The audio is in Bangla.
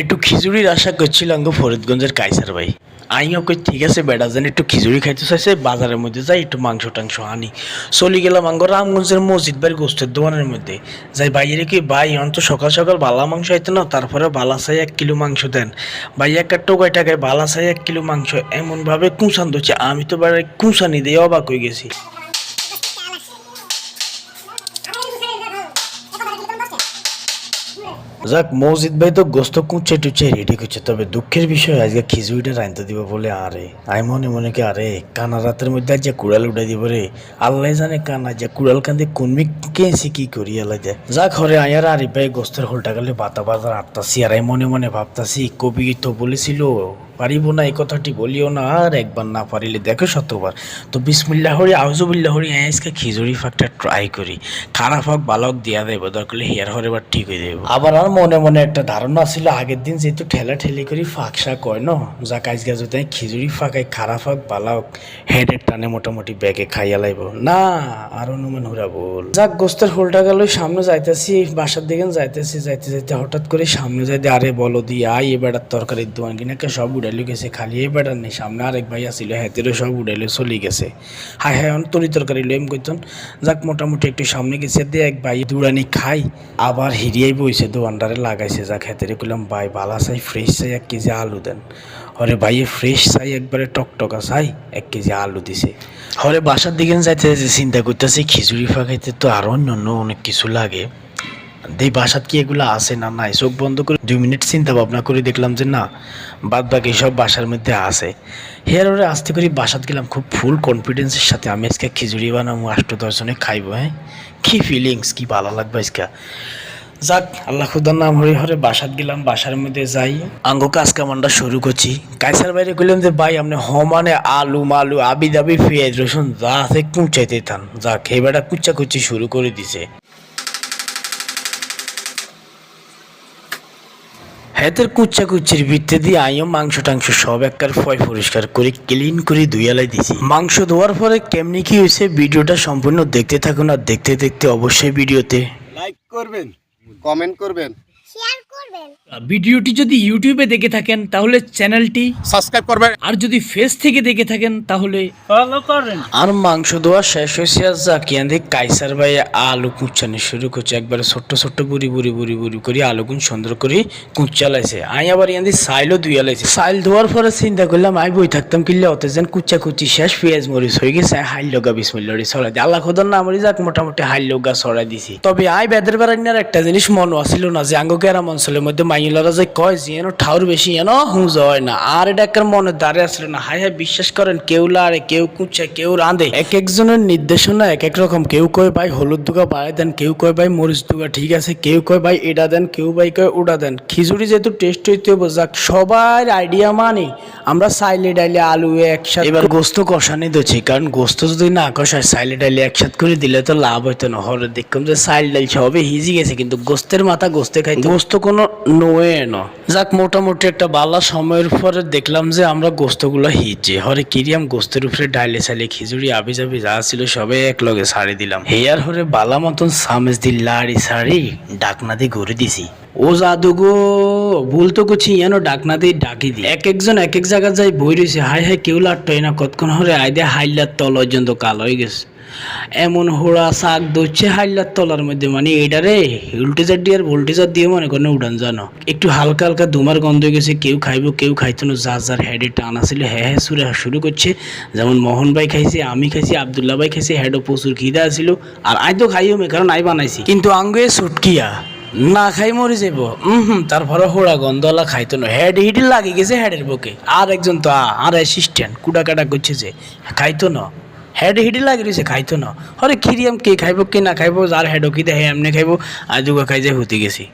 একটু খিচুড়ির আশা করছিলাম গো ফরিদগঞ্জের কাইসার ভাই। আইও কই, ঠিক আছে বেড়া যেন একটু খিচুড়ি খাইতে চাইছে বাজারের মধ্যে যাই, একটু মাংস টাংস আনি। চলে গেলাম আঙ্গ রামগঞ্জের মসজিদ বাড়ির গোস্তের দোকানের মধ্যে। যাই বাইরে কি ভাই অন্ত সকাল সকাল বালা মাংস আইতো না তারপরে বালা চাই এক কিলো মাংস দেন। ভাই একটা টোকায় টাকায় বালা চাই এক কিলো মাংস, এমনভাবে কুঁচান দিচ্ছে আমি তো বাড়ি কুঁচানি দিয়ে অবাক হয়ে গেছি। যাক, মসজিদ ভাই তো গোস্ত কুচ্ছে টুচে রেডি করছে। তবে দুঃখের বিষয়, আজকে খিচুড়িটা রাঁধতে দিব বলে আরে। আমি মনে মনে কি, আরে, কানা রাতের মধ্যে আজ যে কুড়াল উঠাই দিব রে। আল্লাহ জানে কানা, যে কুড়াল কান্দে কোনমি কেসি কি করি আল্লাহ যায় যাক হরে আয়ার আরে ভাই গোস্তের হোলটা গেলে বাতা বাজার আটতাছি আর মনে মনে ভাবতাছি, কবি তো বলেছিল, পারিব না এই কথাটি বলিও না, আর একবার না পারিলে দেখো শতবার। তো বিসমিল্লাহ হরি আউজুবিল্লাহ হরি আজকে খিচুড়ি ফাঁকটা ট্রাই করি। খারাপ হোক বালক দিয়া দেব, দরকার হেয়ার হরে বার ঠিক হয়ে দেবো আবার আর মনে মনে একটা ধারণা ছিল, আগের দিন যেহেতু ঠেলা ঠেলি করি ফাঁকসা কয় ন? যা কাজ গাছ যদি খিচুড়ি ফাঁকাই খারাপ হোক বালক হেডের টানে মোটামুটি ব্যাগে খাইয়া লাইব। না, আর অনুমান হুরা বল যাক, গোস্তের হোলটা গেল সামনে যাইতেছি বাসার দিকে যাইতেছি, যাইতে যাইতে হঠাৎ করে সামনে যাইতে, আরে বলো দি আই এ তরকারির দোকান কিনা কে সব উড়াইলো গেছে, খালি এই বেড়ার নেই, সামনে আরেক ভাই আসিল হাতেরও সব উড়াইলো, চলে গেছে। হাই হাই অন তরি তরকারি লইম কইতন। যাক, মোটামুটি একটু সামনে গেছে দিয়ে এক ভাই দুড়ানি খাই, আবার হিরিয়াই বইছে দোকানদারে লাগাইছে, যা হাতেরে কইলাম, ভাই, বালা চাই ফ্রেশ চাই, এক কেজি আলু দেন। হরে ভাইয়ে ফ্রেশ চাই একবারে টকটকা চাই, এক কেজি আলু দিছে। হরে বাসার দিকে যাইতে যাইতে চিন্তা করতেছি, খিচুড়ি ফাঁকাইতে তো আরও অন্য অন্য অনেক কিছু লাগে। দেই, বাসাত কি এগুলো আছে না নাই? চোখ বন্ধ করে দুই মিনিট চিন্তা ভাবনা করে দেখলাম যে না বাদ বাকি সব বাসার মধ্যে আছে। হেয়ার ওরে আস্তে করে বাসাত গেলাম, খুব ফুল কনফিডেন্সের সাথে, আমি আজকে খিচুড়ি বানাবো আষ্ট দশজনে খাইবো হ্যাঁ? কী ফিলিংস কি ভালো লাগবে আজকে? যাক, আল্লাহ খুদার নাম হরে হরে বাসাত গেলাম, বাসার মধ্যে যাই। আঙ্গ কাজ কামানটা শুরু করছি। কাইসার বাইরে কইলাম যে, ভাই, আপনি হমানে আলু মালু আবি দাবি পেঁয়াজ রসুন যা আছে কুচাইতে থান। যাক, এবারটা কুচা কুচি শুরু করে দিছে। হেতের কুচ্চা কুচ্চির ভিত্তি দিয়ে আইও মাংস টাংস সব একবার ফয় পরিষ্কার করে ক্লিন করে ধুইয়ালাই দিছি। মাংস ধোয়ার পরে কেমনি কি হয়েছে ভিডিওটা সম্পূর্ণ দেখতে থাকুন আর দেখতে দেখতে অবশ্যই ভিডিওতে লাইক করবেন। কমেন্ট করবেন। করবেন ভিডিওটি যদি ইউটিউবে দেখে থাকেন তাহলে চ্যানেলটি সাবস্ক্রাইব করবেন। আর যদি ফেস থেকে দেখে থাকেন তাহলে ফলো করেন। আর মাংস ধোয়া শেষ হয়েছে আর যা কিয়ান কাইসার ভাই আলু কুচানি শুরু করছে। একবারে ছোট্ট ছোট্ট বুড়ি বুড়ি বুড়ি বুড়ি করে আলু গুন সুন্দর করে কুচালাইছে। আই আবার ইয়ান সাইলও ধুইয়া লাইছে। সাইল ধোয়ার পরে চিন্তা করলাম আই বই থাকতাম কিনলে অত যেন কুচা কুচি শেষ পেঁয়াজ মরিচ হয়ে গেছে হাইল লগা বিসমিল্লারি ছড়াই দিয়ে আল্লাহ খোদার নাম মরি যাক মোটামুটি হাইল লগা ছড়াই দিছি। তবে আই বেদের বেড়াইনার একটা জিনিস মন আসিল না যে আঙ্গ গ্রাম অঞ্চলের মধ্যে মাইলারা যে কয় যে এনো ঠাউর বেশি এনো হুঁজ হয় না। আর এটা একটা মনে দাঁড়িয়ে আসলে না। হাই হাই বিশ্বাস করেন কেউ লাড়ে কেউ কুচে কেউ রাঁধে। এক একজনের নির্দেশনা এক এক রকম। কেউ কয় ভাই হলুদ দুগা বাড়াই দেন। কেউ কয় ভাই মরিচ দুগা ঠিক আছে। কেউ কয় ভাই এটা দেন। কেউ ভাই কয় ওটা দেন। খিচুড়ি যেহেতু টেস্ট হইতে হবে যাক সবার আইডিয়া মানে। আমরা সাইলে ডাইলে আলু একসাথে এবার গোস্ত কষানি দিচ্ছি কারণ গোস্ত যদি না কষায় সাইলে ডাইলে একসাথে করে দিলে তো লাভ হইতো না। হরে দেখলাম যে সাইল ডাইল সবে হিজি গেছে কিন্তু গোস্তের মাথা গোস্তে খাই গোস্ত কোনো নোয়ে ন যাক, মোটামুটি একটা বালা সময়ের পরে দেখলাম যে আমরা গোস্তগুলো হিজে। হরে কিরিয়াম, গোস্তের উপরে ডাইলে সাইলে খিচুড়ি আবি যাবি যা ছিল সবে এক লগে ছাড়ি দিলাম হেয়ার হরে বালা মতন সামেজ দি লাড়ি সাড়ি ডাকনা দিয়ে ঘুরে দিছি। ও জাদু গো, ভুল তো করছি যেন ডাকনা দিয়ে ডাকি দি। এক একজন এক এক জায়গা যাই বই রয়েছে হাই হাই কেউ লাট্টই না, কতক্ষণ হরে আইদে হাইলার তল পর্যন্ত কাল হয়ে গেছে। এমন হোড়া শাক দচ্ছে হাইলার তলার মধ্যে মানে এটা রে ভোল্টেজার দিয়ে আর ভোল্টেজার দিয়ে মনে করেন উড়ান জানো। একটু হালকা হালকা ধুমার গন্ধ গেছে, কেউ খাইবো, কেউ খাইতো না, যার যার হেডে টান আসলে হ্যাঁ হ্যাঁ সুরে শুরু করছে। যেমন মোহন ভাই খাইছে, আমি খাইছি, আবদুল্লাহ ভাই খাইছে হেডও প্রচুর খিদা আসিল, আর আই তো খাইও মে, কারণ আই বানাইছি। কিন্তু আঙ্গে সুটকিয়া, না খাই মরে যাব হুম তারপরে হোড়া গন্ধওয়ালা খাইতো না হেড হিডি লাগে গেছে হেডের বুকে। আর একজন তো আর অ্যাসিস্ট্যান্ট কুটা কাটা করছে যে, খাইতো না। হেড হিডি লাগি রয়েছে খাইতো না। হরে খিরিয়াম কে খাইব, কে না খাইব যার হেডও কি দেহে এমনি খাইব আজুগা খাই যে হতে গেছি।